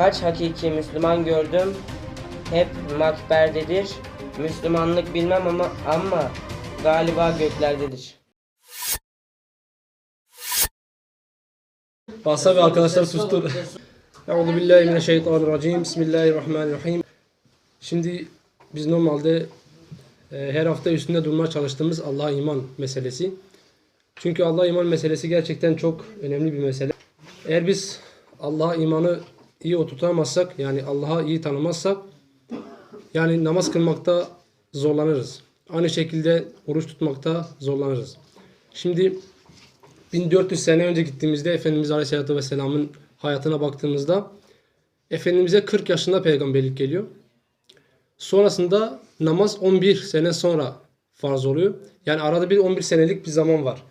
Kaç hakiki Müslüman gördüm, hep makberdedir. Müslümanlık bilmem ama ama galiba göklerdedir. Basa ve arkadaşlar sustur. Euzu billahi mineşşeytanirracim. Bismillahirrahmanirrahim. Şimdi biz normalde e, her hafta üstünde durmaya çalıştığımız Allah'a iman meselesi. Çünkü Allah'a iman meselesi gerçekten çok önemli bir mesele. Eğer biz Allah'a imanı iyi oturtamazsak, yani Allah'a iyi tanımazsak, yani namaz kılmakta zorlanırız. Aynı şekilde oruç tutmakta zorlanırız. Şimdi 1400 sene önce gittiğimizde Efendimiz Aleyhisselatü Vesselam'ın hayatına baktığımızda Efendimiz'e 40 yaşında peygamberlik geliyor. Sonrasında namaz 11 sene sonra farz oluyor. Yani arada bir 11 senelik bir zaman var.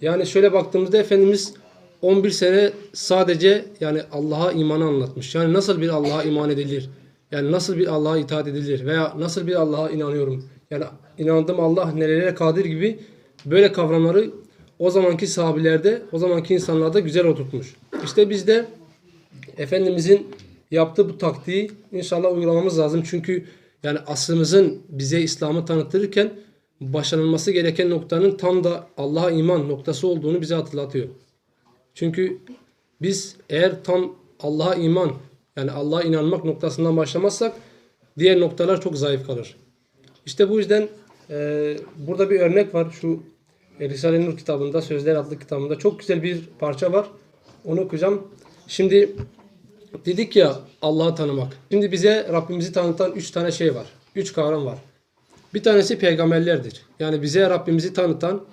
Yani şöyle baktığımızda Efendimiz 11 sene sadece yani Allah'a imanı anlatmış. Yani nasıl bir Allah'a iman edilir? Yani nasıl bir Allah'a itaat edilir? Veya nasıl bir Allah'a inanıyorum? Yani inandığım Allah nelere kadir gibi böyle kavramları o zamanki sahabilerde, o zamanki insanlarda güzel oturtmuş. İşte biz de Efendimizin yaptığı bu taktiği inşallah uygulamamız lazım. Çünkü yani aslımızın bize İslam'ı tanıtırken başlanılması gereken noktanın tam da Allah'a iman noktası olduğunu bize hatırlatıyor. Çünkü biz eğer tam Allah'a iman yani Allah'a inanmak noktasından başlamazsak diğer noktalar çok zayıf kalır. İşte bu yüzden e, burada bir örnek var. Şu e, Risale-i Nur kitabında, Sözler adlı kitabında çok güzel bir parça var. Onu okuyacağım. Şimdi dedik ya Allah'ı tanımak. Şimdi bize Rabbimizi tanıtan üç tane şey var. Üç kavram var. Bir tanesi peygamberlerdir. Yani bize Rabbimizi tanıtan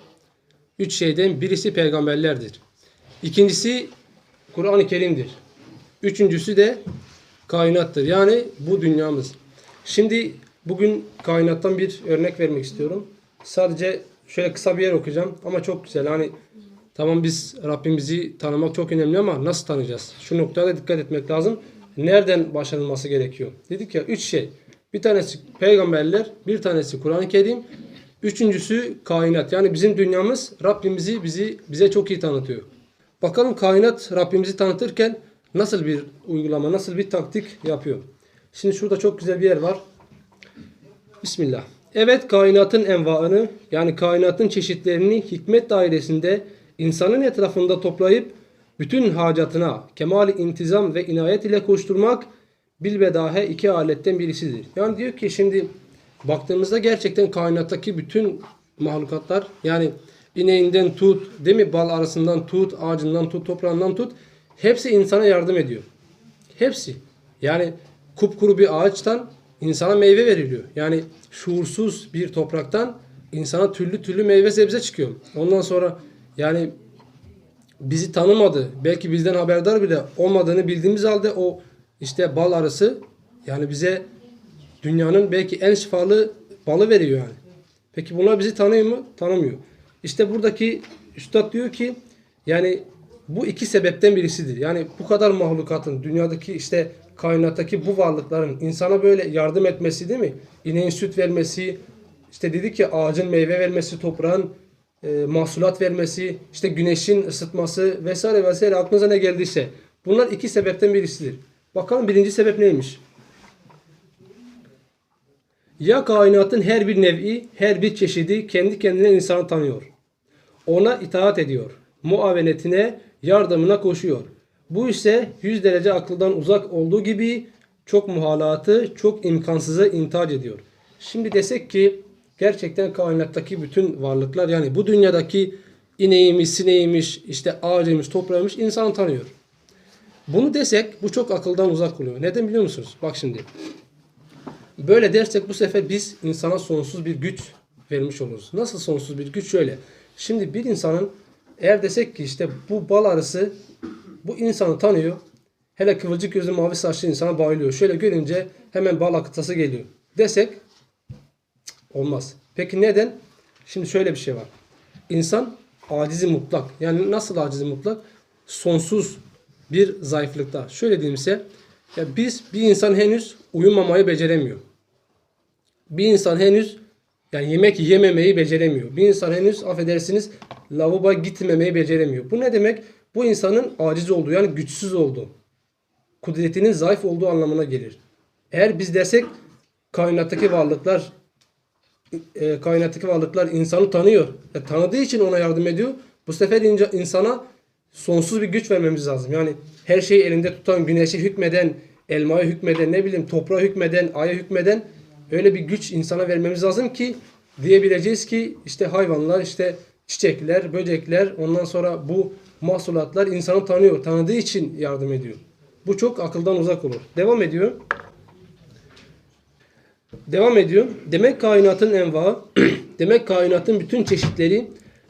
üç şeyden birisi peygamberlerdir. İkincisi Kur'an-ı Kerim'dir. Üçüncüsü de kainattır. Yani bu dünyamız. Şimdi bugün kainattan bir örnek vermek istiyorum. Sadece şöyle kısa bir yer okuyacağım ama çok güzel. Hani tamam biz Rabbimizi tanımak çok önemli ama nasıl tanıyacağız? Şu noktaya dikkat etmek lazım. Nereden başlanılması gerekiyor? Dedik ya üç şey. Bir tanesi peygamberler, bir tanesi Kur'an-ı Kerim, üçüncüsü kainat. Yani bizim dünyamız Rabbimizi bizi bize çok iyi tanıtıyor. Bakalım kainat Rabbimizi tanıtırken nasıl bir uygulama, nasıl bir taktik yapıyor. Şimdi şurada çok güzel bir yer var. Bismillah. Evet kainatın envaını yani kainatın çeşitlerini hikmet dairesinde insanın etrafında toplayıp bütün hacatına kemal intizam ve inayet ile koşturmak bilbedahe iki aletten birisidir. Yani diyor ki şimdi baktığımızda gerçekten kainattaki bütün mahlukatlar yani ineğinden tut, değil mi bal arasından tut, ağacından tut, toprağından tut hepsi insana yardım ediyor. Hepsi. Yani kupkuru bir ağaçtan insana meyve veriliyor. Yani şuursuz bir topraktan insana türlü türlü meyve sebze çıkıyor. Ondan sonra yani bizi tanımadı. Belki bizden haberdar bile olmadığını bildiğimiz halde o işte bal arısı yani bize dünyanın belki en şifalı balı veriyor yani. Peki bunlar bizi tanıyor mu? Tanımıyor. İşte buradaki üstad diyor ki yani bu iki sebepten birisidir. Yani bu kadar mahlukatın dünyadaki işte kainattaki bu varlıkların insana böyle yardım etmesi değil mi? İneğin süt vermesi, işte dedik ki ağacın meyve vermesi, toprağın e, mahsulat vermesi, işte güneşin ısıtması vesaire vesaire aklınıza ne geldiyse. Bunlar iki sebepten birisidir. Bakalım birinci sebep neymiş? Ya kainatın her bir nevi, her bir çeşidi kendi kendine insanı tanıyor. Ona itaat ediyor. Muavenetine, yardımına koşuyor. Bu ise yüz derece akıldan uzak olduğu gibi çok muhalatı, çok imkansızı intihac ediyor. Şimdi desek ki gerçekten kainattaki bütün varlıklar yani bu dünyadaki ineğimiz, sineğimiz, işte ağacıymış, toprağıymış insanı tanıyor. Bunu desek bu çok akıldan uzak oluyor. Neden biliyor musunuz? Bak şimdi. Böyle dersek bu sefer biz insana sonsuz bir güç vermiş oluruz. Nasıl sonsuz bir güç? Şöyle. Şimdi bir insanın eğer desek ki işte bu bal arısı bu insanı tanıyor. Hele kıvırcık gözlü mavi saçlı insana bayılıyor. Şöyle görünce hemen bal akıtası geliyor. Desek olmaz. Peki neden? Şimdi şöyle bir şey var. İnsan acizi mutlak. Yani nasıl acizi mutlak? Sonsuz bir zayıflıkta. Şöyle diyeyim size. Ya biz bir insan henüz uyumamayı beceremiyor. Bir insan henüz yani yemek yememeyi beceremiyor. Bir insan henüz affedersiniz lavaboya gitmemeyi beceremiyor. Bu ne demek? Bu insanın aciz olduğu yani güçsüz olduğu. kudretinin zayıf olduğu anlamına gelir. Eğer biz desek kainattaki varlıklar e, kainattaki varlıklar insanı tanıyor. E, tanıdığı için ona yardım ediyor. Bu sefer ince, insana sonsuz bir güç vermemiz lazım. Yani her şeyi elinde tutan, güneşe hükmeden, elmaya hükmeden, ne bileyim toprağa hükmeden, aya hükmeden öyle bir güç insana vermemiz lazım ki diyebileceğiz ki işte hayvanlar, işte çiçekler, böcekler, ondan sonra bu mahsulatlar insanı tanıyor. Tanıdığı için yardım ediyor. Bu çok akıldan uzak olur. Devam ediyor. Devam ediyor. Demek kainatın envaı, demek kainatın bütün çeşitleri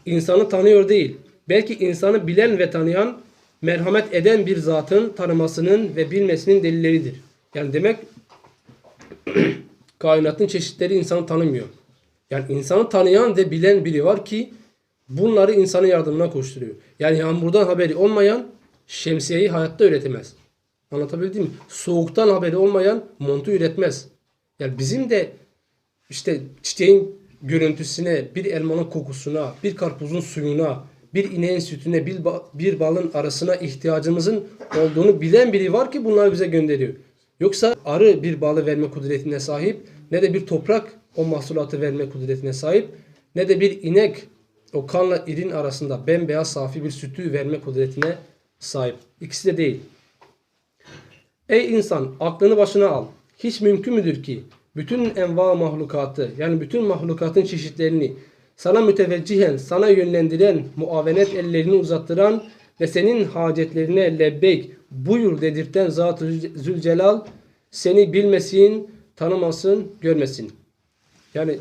insanı tanıyor değil. Belki insanı bilen ve tanıyan, merhamet eden bir zatın tanımasının ve bilmesinin delilleridir. Yani demek kainatın çeşitleri insanı tanımıyor. Yani insanı tanıyan ve bilen biri var ki bunları insanın yardımına koşturuyor. Yani yağmurdan haberi olmayan şemsiyeyi hayatta üretemez. Anlatabildim mi? Soğuktan haberi olmayan montu üretmez. Yani bizim de işte çiçeğin görüntüsüne, bir elmanın kokusuna, bir karpuzun suyuna, bir ineğin sütüne, bir, ba- bir balın arasına ihtiyacımızın olduğunu bilen biri var ki bunları bize gönderiyor. Yoksa arı bir balı verme kudretine sahip, ne de bir toprak o mahsulatı verme kudretine sahip, ne de bir inek o kanla irin arasında bembeyaz safi bir sütü verme kudretine sahip. İkisi de değil. Ey insan aklını başına al. Hiç mümkün müdür ki bütün enva mahlukatı yani bütün mahlukatın çeşitlerini sana müteveccihen, sana yönlendiren, muavenet ellerini uzattıran ve senin hacetlerine lebbeyk buyur dedirten Zat-ı Zülcelal seni bilmesin, tanımasın, görmesin. Yani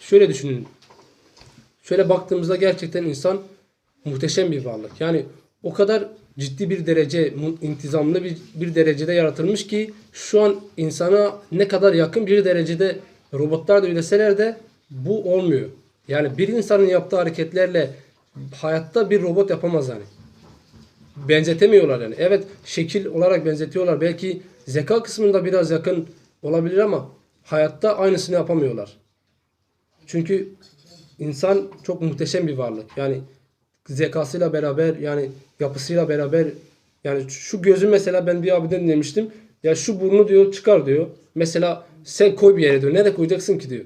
şöyle düşünün. Şöyle baktığımızda gerçekten insan muhteşem bir varlık. Yani o kadar ciddi bir derece, intizamlı bir, bir derecede yaratılmış ki şu an insana ne kadar yakın bir derecede robotlar da üretseler de bu olmuyor. Yani bir insanın yaptığı hareketlerle hayatta bir robot yapamaz yani. Benzetemiyorlar yani. Evet şekil olarak benzetiyorlar. Belki zeka kısmında biraz yakın olabilir ama hayatta aynısını yapamıyorlar. Çünkü insan çok muhteşem bir varlık. Yani zekasıyla beraber yani yapısıyla beraber yani şu gözü mesela ben bir abiden dinlemiştim. Ya şu burnu diyor çıkar diyor. Mesela sen koy bir yere diyor. Nereye koyacaksın ki diyor.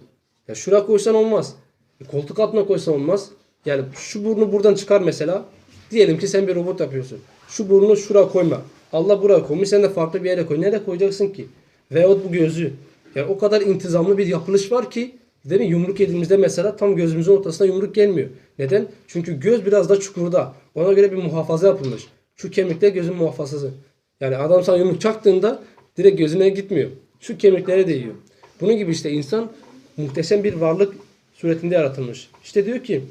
Ya şuraya koysan olmaz. E, koltuk altına koysan olmaz. Yani şu burnu buradan çıkar mesela. Diyelim ki sen bir robot yapıyorsun. Şu burnu şuraya koyma. Allah buraya koymuş sen de farklı bir yere koy. Nereye koyacaksın ki? Veyahut bu gözü. Yani o kadar intizamlı bir yapılış var ki değil mi? Yumruk elimizde mesela tam gözümüzün ortasına yumruk gelmiyor. Neden? Çünkü göz biraz da çukurda. Ona göre bir muhafaza yapılmış. Şu kemikler gözün muhafazası. Yani adam sana yumruk çaktığında direkt gözüne gitmiyor. Şu kemiklere değiyor. Bunun gibi işte insan muhteşem bir varlık suretinde yaratılmış. İşte diyor ki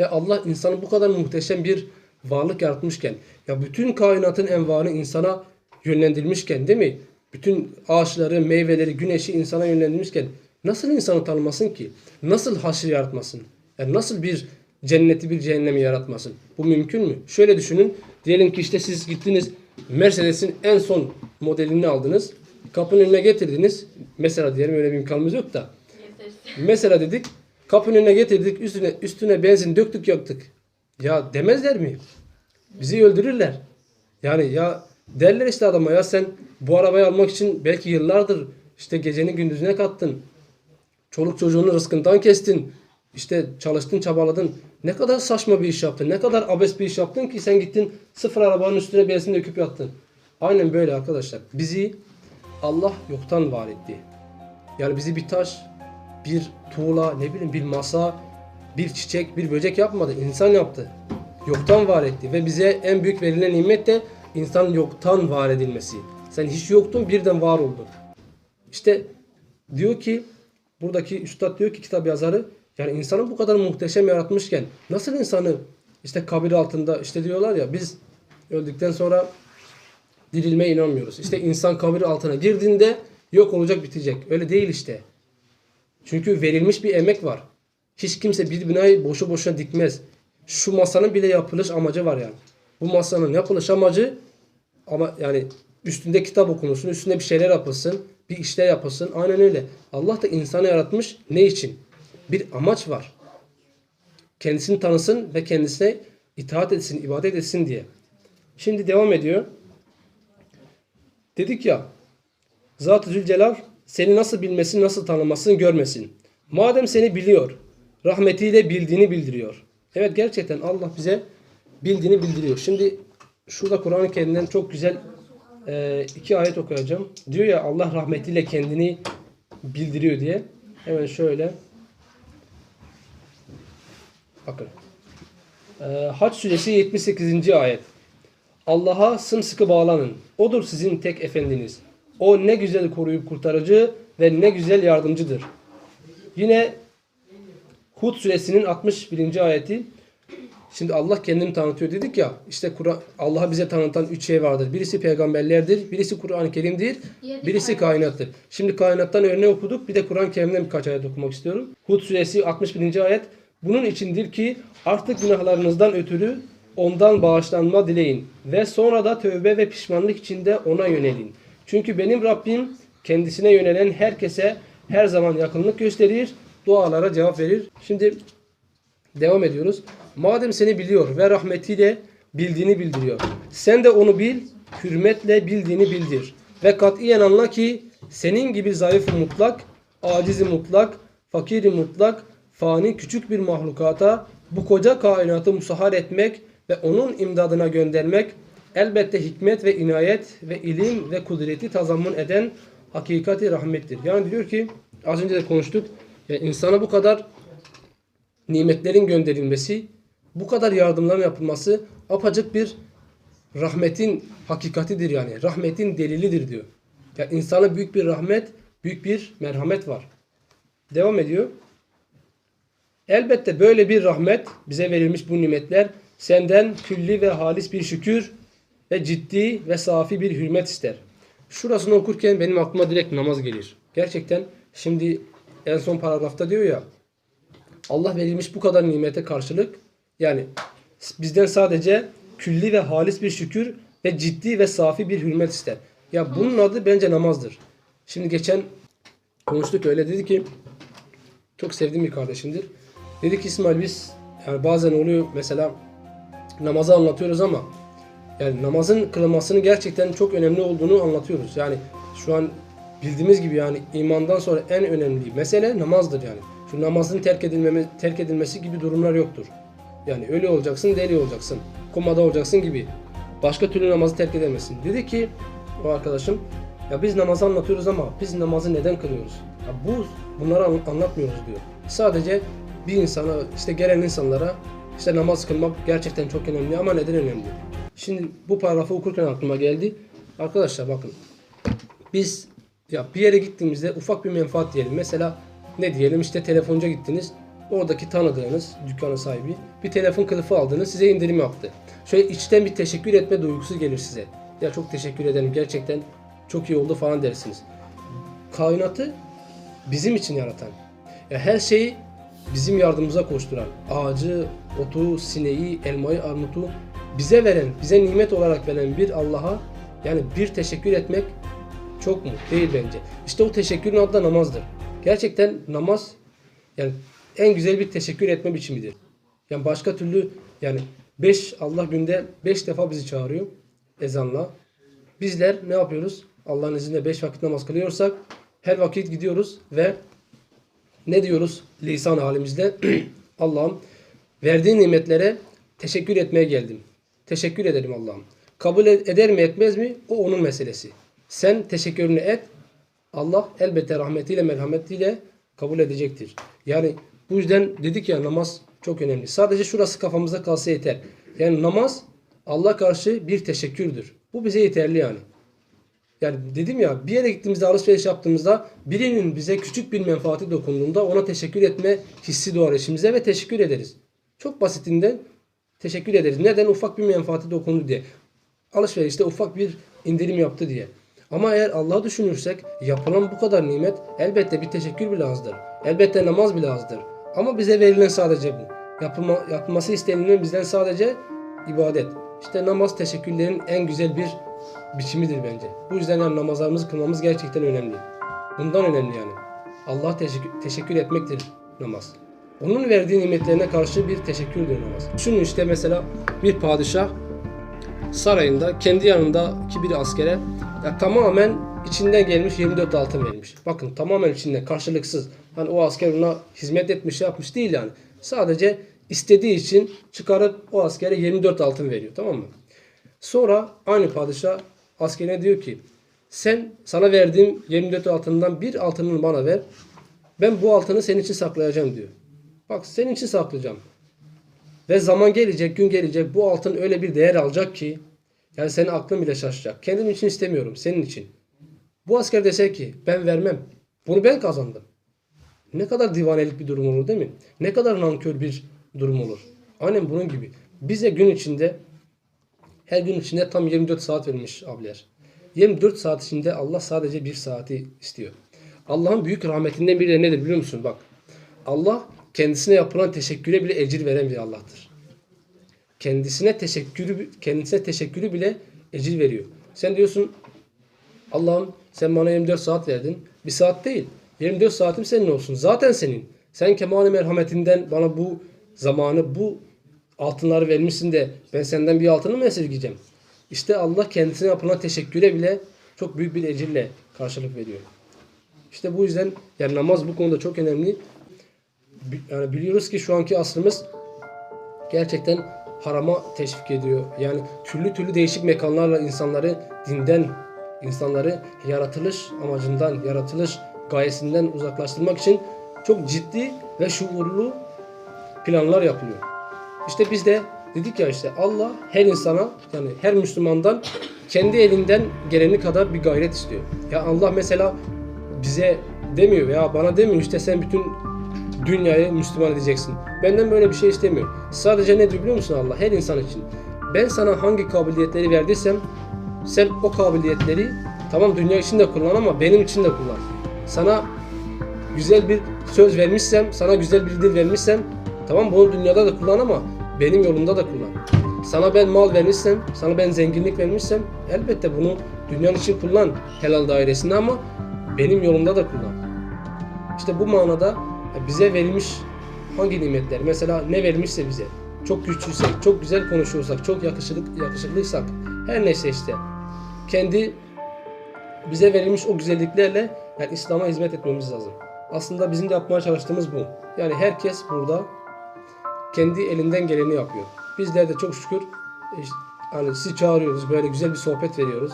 ya Allah insanı bu kadar muhteşem bir varlık yaratmışken ya bütün kainatın envarını insana yönlendirmişken değil mi? Bütün ağaçları, meyveleri, güneşi insana yönlendirmişken nasıl insanı tanımasın ki? Nasıl haşr yaratmasın? Yani nasıl bir cenneti bir cehennemi yaratmasın? Bu mümkün mü? Şöyle düşünün. Diyelim ki işte siz gittiniz Mercedes'in en son modelini aldınız. Kapının önüne getirdiniz. Mesela diyelim öyle bir imkanımız yok da. Mesela dedik kapının önüne getirdik üstüne üstüne benzin döktük yaktık. Ya demezler mi? Bizi öldürürler. Yani ya derler işte adama ya sen bu arabayı almak için belki yıllardır işte gecenin gündüzüne kattın. Çoluk çocuğunun rızkından kestin. İşte çalıştın çabaladın. Ne kadar saçma bir iş yaptın. Ne kadar abes bir iş yaptın ki sen gittin sıfır arabanın üstüne benzin döküp yattın. Aynen böyle arkadaşlar. Bizi Allah yoktan var etti. Yani bizi bir taş, bir tuğla, ne bileyim bir masa, bir çiçek, bir böcek yapmadı. İnsan yaptı. Yoktan var etti. Ve bize en büyük verilen nimet de insan yoktan var edilmesi. Sen hiç yoktun birden var oldun. İşte diyor ki buradaki üstad diyor ki kitap yazarı yani insanı bu kadar muhteşem yaratmışken nasıl insanı işte kabir altında işte diyorlar ya biz öldükten sonra dirilmeye inanmıyoruz. İşte insan kabir altına girdiğinde yok olacak bitecek. Öyle değil işte. Çünkü verilmiş bir emek var. Hiç kimse bir binayı boşu boşuna dikmez. Şu masanın bile yapılış amacı var yani. Bu masanın yapılış amacı ama yani üstünde kitap okunursun, üstünde bir şeyler yapılsın, bir işler yapılsın. Aynen öyle. Allah da insanı yaratmış ne için? Bir amaç var. Kendisini tanısın ve kendisine itaat etsin, ibadet etsin diye. Şimdi devam ediyor. dedik ya Zat-ı Zülcelal seni nasıl bilmesin, nasıl tanımasın görmesin. Madem seni biliyor, rahmetiyle bildiğini bildiriyor. Evet gerçekten Allah bize bildiğini bildiriyor. Şimdi şurada Kur'an-ı Kerim'den çok güzel e, iki ayet okuyacağım. Diyor ya Allah rahmetiyle kendini bildiriyor diye. Hemen şöyle. Bakın. E, Haç suresi 78. ayet. Allah'a sımsıkı bağlanın. Odur sizin tek efendiniz. O ne güzel koruyup kurtarıcı ve ne güzel yardımcıdır. Yine Hud suresinin 61. ayeti. Şimdi Allah kendini tanıtıyor dedik ya. İşte Allah'a bize tanıtan üç şey vardır. Birisi peygamberlerdir, birisi Kur'an-ı Kerim'dir, birisi kainattır. Şimdi kainattan örneği okuduk. Bir de Kur'an-ı Kerim'den birkaç ayet okumak istiyorum. Hud suresi 61. ayet. Bunun içindir ki artık günahlarınızdan ötürü ondan bağışlanma dileyin ve sonra da tövbe ve pişmanlık içinde ona yönelin. Çünkü benim Rabbim kendisine yönelen herkese her zaman yakınlık gösterir, dualara cevap verir. Şimdi Devam ediyoruz. Madem seni biliyor ve rahmetiyle bildiğini bildiriyor. Sen de onu bil, hürmetle bildiğini bildir. Ve katiyen anla ki senin gibi zayıf mutlak, acizi mutlak, fakiri mutlak, fani küçük bir mahlukata bu koca kainatı musahhar etmek ve onun imdadına göndermek elbette hikmet ve inayet ve ilim ve kudreti tazammun eden hakikati rahmettir. Yani diyor ki az önce de konuştuk. Ya insana bu kadar nimetlerin gönderilmesi, bu kadar yardımların yapılması apacık bir rahmetin hakikatidir yani. Rahmetin delilidir diyor. Ya insana büyük bir rahmet, büyük bir merhamet var. Devam ediyor. Elbette böyle bir rahmet bize verilmiş bu nimetler senden külli ve halis bir şükür ve ciddi ve safi bir hürmet ister. Şurasını okurken benim aklıma direkt namaz gelir. Gerçekten şimdi en son paragrafta diyor ya Allah verilmiş bu kadar nimete karşılık yani bizden sadece külli ve halis bir şükür ve ciddi ve safi bir hürmet ister. Ya bunun adı bence namazdır. Şimdi geçen konuştuk öyle dedi ki çok sevdiğim bir kardeşimdir. Dedi ki İsmail biz yani bazen oluyor mesela namazı anlatıyoruz ama yani namazın kılınmasının gerçekten çok önemli olduğunu anlatıyoruz. Yani şu an bildiğimiz gibi yani imandan sonra en önemli mesele namazdır yani. Şu namazın terk edilmeme, terk edilmesi gibi durumlar yoktur. Yani ölü olacaksın, deli olacaksın, komada olacaksın gibi. Başka türlü namazı terk edemezsin. Dedi ki o arkadaşım ya biz namazı anlatıyoruz ama biz namazı neden kılıyoruz? Ya bu bunları an- anlatmıyoruz diyor. Sadece bir insana işte gelen insanlara işte namaz kılmak gerçekten çok önemli ama neden önemli? Şimdi bu paragrafı okurken aklıma geldi. Arkadaşlar bakın biz ya bir yere gittiğimizde ufak bir menfaat diyelim. Mesela ne diyelim işte telefonca gittiniz. Oradaki tanıdığınız dükkanın sahibi bir telefon kılıfı aldınız size indirim yaptı. Şöyle içten bir teşekkür etme duygusu gelir size. Ya çok teşekkür ederim gerçekten çok iyi oldu falan dersiniz. Kainatı bizim için yaratan. Ya her şeyi bizim yardımımıza koşturan. Ağacı, otu, sineği, elmayı, armutu bize veren, bize nimet olarak veren bir Allah'a yani bir teşekkür etmek çok mu? Değil bence. İşte o teşekkürün adı da namazdır. Gerçekten namaz yani en güzel bir teşekkür etme biçimidir. Yani başka türlü yani 5 Allah günde 5 defa bizi çağırıyor ezanla. Bizler ne yapıyoruz? Allah'ın izniyle 5 vakit namaz kılıyorsak her vakit gidiyoruz ve ne diyoruz lisan halimizde? Allah'ım verdiğin nimetlere teşekkür etmeye geldim. Teşekkür ederim Allah'ım. Kabul ed- eder mi etmez mi? O onun meselesi. Sen teşekkürünü et. Allah elbette rahmetiyle merhametiyle kabul edecektir. Yani bu yüzden dedik ya namaz çok önemli. Sadece şurası kafamızda kalsa yeter. Yani namaz Allah karşı bir teşekkürdür. Bu bize yeterli yani. Yani dedim ya bir yere gittiğimizde alışveriş yaptığımızda birinin bize küçük bir menfaati dokunduğunda ona teşekkür etme hissi doğar içimize ve teşekkür ederiz. Çok basitinden teşekkür ederiz. Neden? Ufak bir menfaati dokundu diye. Alışverişte ufak bir indirim yaptı diye. Ama eğer Allah'ı düşünürsek yapılan bu kadar nimet elbette bir teşekkür bile azdır. Elbette namaz bile azdır. Ama bize verilen sadece bu. Yapılma, yapılması istenilen bizden sadece ibadet. İşte namaz teşekkürlerin en güzel bir biçimidir bence. Bu yüzden yani namazlarımızı kılmamız gerçekten önemli. Bundan önemli yani. Allah teşekkür, teşekkür etmektir namaz. Onun verdiği nimetlerine karşı bir teşekkürdür namaz. Şunu işte mesela bir padişah sarayında kendi yanındaki bir askere Ya tamamen içinden gelmiş 24 altın vermiş. Bakın tamamen içinden karşılıksız. Hani o asker ona hizmet etmiş yapmış değil yani. Sadece istediği için çıkarıp o askere 24 altın veriyor tamam mı? Sonra aynı padişah askerine diyor ki sen sana verdiğim 24 altından bir altınını bana ver. Ben bu altını senin için saklayacağım diyor. Bak senin için saklayacağım. Ve zaman gelecek, gün gelecek bu altın öyle bir değer alacak ki yani senin aklın bile şaşacak. Kendim için istemiyorum, senin için. Bu asker dese ki ben vermem. Bunu ben kazandım. Ne kadar divanelik bir durum olur değil mi? Ne kadar nankör bir durum olur. Aynen bunun gibi. Bize gün içinde her gün içinde tam 24 saat vermiş abiler. 24 saat içinde Allah sadece bir saati istiyor. Allah'ın büyük rahmetinden biri de nedir biliyor musun? Bak Allah kendisine yapılan teşekküre bile ecir veren bir Allah'tır. Kendisine teşekkürü kendisine teşekkürü bile ecir veriyor. Sen diyorsun Allah'ım sen bana 24 saat verdin. Bir saat değil. 24 saatim senin olsun. Zaten senin. Sen kemal merhametinden bana bu zamanı, bu altınları vermişsin de ben senden bir altını mı esirgeyeceğim? İşte Allah kendisine yapılan teşekküre bile çok büyük bir ecirle karşılık veriyor. İşte bu yüzden yani namaz bu konuda çok önemli. Yani biliyoruz ki şu anki asrımız gerçekten harama teşvik ediyor. Yani türlü türlü değişik mekanlarla insanları dinden, insanları yaratılış amacından, yaratılış gayesinden uzaklaştırmak için çok ciddi ve şuurlu planlar yapılıyor. İşte biz de dedik ya işte Allah her insana yani her Müslümandan kendi elinden geleni kadar bir gayret istiyor. Ya Allah mesela bize demiyor ya bana demiyor işte sen bütün dünyayı Müslüman edeceksin. Benden böyle bir şey istemiyor. Sadece ne diyor biliyor musun Allah? Her insan için. Ben sana hangi kabiliyetleri verdiysem sen o kabiliyetleri tamam dünya için de kullan ama benim için de kullan. Sana güzel bir söz vermişsem, sana güzel bir dil vermişsem tamam bunu dünyada da kullan ama benim yolumda da kullan. Sana ben mal vermişsem, sana ben zenginlik vermişsem elbette bunu dünyanın için kullan helal dairesinde ama benim yolumda da kullan. İşte bu manada bize verilmiş hangi nimetler? Mesela ne verilmişse bize. Çok güçlüysek, çok güzel konuşuyorsak, çok yakışıklı, yakışıklıysak her neyse işte. Kendi bize verilmiş o güzelliklerle yani İslam'a hizmet etmemiz lazım. Aslında bizim de yapmaya çalıştığımız bu. Yani herkes burada kendi elinden geleni yapıyor. Bizler de çok şükür e, işte, hani sizi çağırıyoruz, böyle güzel bir sohbet veriyoruz.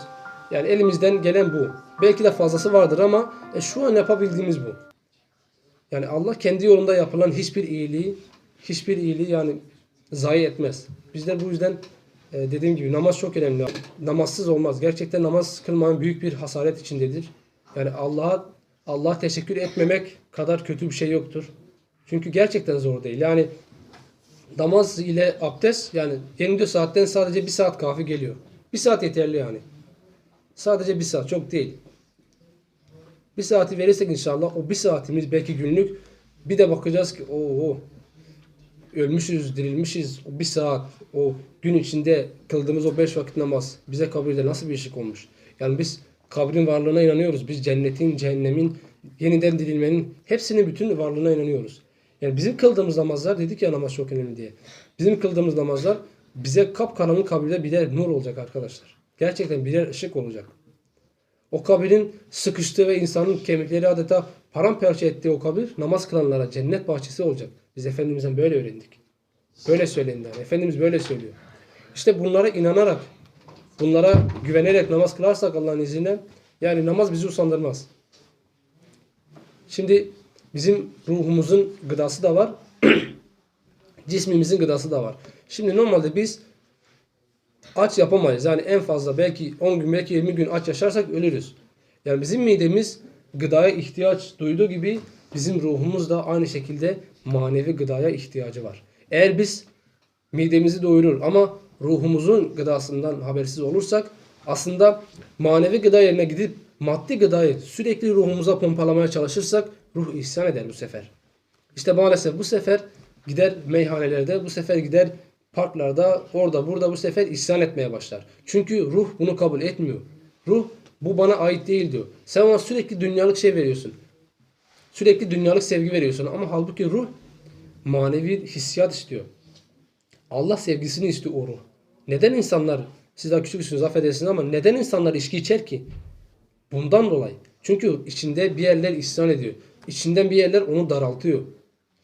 Yani elimizden gelen bu. Belki de fazlası vardır ama e, şu an yapabildiğimiz bu. Yani Allah kendi yolunda yapılan hiçbir iyiliği, hiçbir iyiliği yani zayi etmez. Bizler bu yüzden e, dediğim gibi namaz çok önemli. Namazsız olmaz. Gerçekten namaz kılmanın büyük bir hasaret içindedir. Yani Allah'a Allah teşekkür etmemek kadar kötü bir şey yoktur. Çünkü gerçekten zor değil. Yani namaz ile abdest yani 24 saatten sadece bir saat kafi geliyor. Bir saat yeterli yani. Sadece bir saat çok değil. Bir saati verirsek inşallah o bir saatimiz belki günlük bir de bakacağız ki o ölmüşüz, dirilmişiz. O bir saat, o gün içinde kıldığımız o beş vakit namaz bize kabirde nasıl bir ışık olmuş? Yani biz kabrin varlığına inanıyoruz. Biz cennetin, cehennemin, yeniden dirilmenin hepsinin bütün varlığına inanıyoruz. Yani bizim kıldığımız namazlar dedik ya namaz çok önemli diye. Bizim kıldığımız namazlar bize kapkaranlık kabirde birer nur olacak arkadaşlar. Gerçekten birer ışık olacak. O kabirin sıkıştığı ve insanın kemikleri adeta paramparça ettiği o kabir namaz kılanlara cennet bahçesi olacak. Biz Efendimiz'den böyle öğrendik. Böyle söylendi. Efendimiz böyle söylüyor. İşte bunlara inanarak, bunlara güvenerek namaz kılarsak Allah'ın izniyle yani namaz bizi usandırmaz. Şimdi bizim ruhumuzun gıdası da var. cismimizin gıdası da var. Şimdi normalde biz aç yapamayız. Yani en fazla belki 10 gün belki 20 gün aç yaşarsak ölürüz. Yani bizim midemiz gıdaya ihtiyaç duyduğu gibi bizim ruhumuz da aynı şekilde manevi gıdaya ihtiyacı var. Eğer biz midemizi doyurur ama ruhumuzun gıdasından habersiz olursak aslında manevi gıda yerine gidip maddi gıdayı sürekli ruhumuza pompalamaya çalışırsak ruh isyan eder bu sefer. İşte maalesef bu sefer gider meyhanelerde, bu sefer gider parklarda, orada burada bu sefer isyan etmeye başlar. Çünkü ruh bunu kabul etmiyor. Ruh bu bana ait değil diyor. Sen ona sürekli dünyalık şey veriyorsun. Sürekli dünyalık sevgi veriyorsun ama halbuki ruh manevi hissiyat istiyor. Allah sevgisini istiyor o ruh. Neden insanlar siz daha küçüksünüz affedersiniz ama neden insanlar içki içer ki? Bundan dolayı. Çünkü içinde bir yerler isyan ediyor. İçinden bir yerler onu daraltıyor.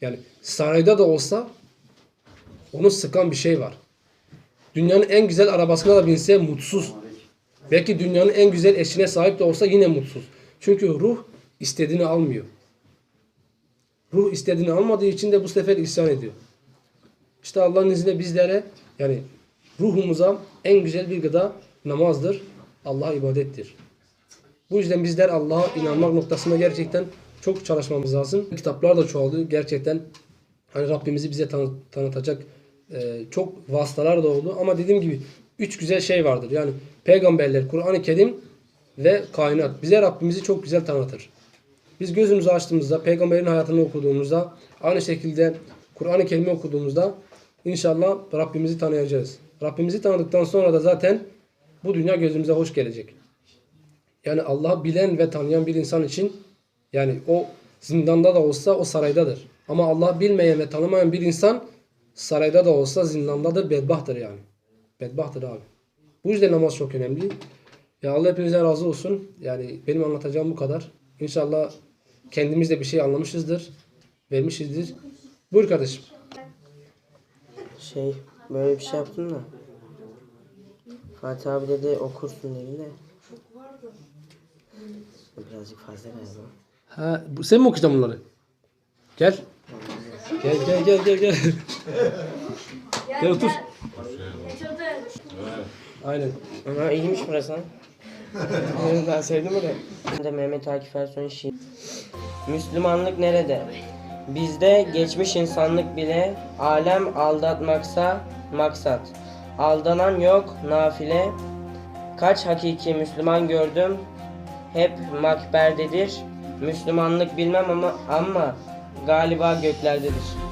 Yani sarayda da olsa onu sıkan bir şey var. Dünyanın en güzel arabasına da binse mutsuz. Belki dünyanın en güzel eşine sahip de olsa yine mutsuz. Çünkü ruh istediğini almıyor. Ruh istediğini almadığı için de bu sefer isyan ediyor. İşte Allah'ın izniyle bizlere yani ruhumuza en güzel bir gıda namazdır. Allah'a ibadettir. Bu yüzden bizler Allah'a inanmak noktasında gerçekten çok çalışmamız lazım. Kitaplar da çoğaldı. Gerçekten hani Rabbimizi bize tanı- tanıtacak çok vasıtalar da oldu. Ama dediğim gibi üç güzel şey vardır. Yani peygamberler, Kur'an-ı Kerim ve kainat. Bize Rabbimizi çok güzel tanıtır. Biz gözümüzü açtığımızda, peygamberin hayatını okuduğumuzda, aynı şekilde Kur'an-ı Kerim'i okuduğumuzda inşallah Rabbimizi tanıyacağız. Rabbimizi tanıdıktan sonra da zaten bu dünya gözümüze hoş gelecek. Yani Allah'ı bilen ve tanıyan bir insan için yani o zindanda da olsa o saraydadır. Ama Allah'ı bilmeyen ve tanımayan bir insan sarayda da olsa zindandadır, bedbahtır yani. Bedbahtır abi. Bu yüzden namaz çok önemli. Ya Allah hepinizden razı olsun. Yani benim anlatacağım bu kadar. İnşallah kendimiz de bir şey anlamışızdır. Vermişizdir. Buyur kardeşim. Şey böyle bir şey yaptın da. Fatih abi dedi okursun dedi de. Birazcık fazla galiba. Ha, sen mi okuyacaksın bunları? Gel. Gel gel gel gel gel. Gel otur. Aynen. Ama iyiymiş burası. ben sevdim burayı. Ben de Mehmet Akif Ersoy'un şiir. Müslümanlık nerede? Bizde geçmiş insanlık bile alem aldatmaksa maksat. Aldanan yok nafile. Kaç hakiki Müslüman gördüm. Hep makberdedir. Müslümanlık bilmem ama ama galiba göklerdedir.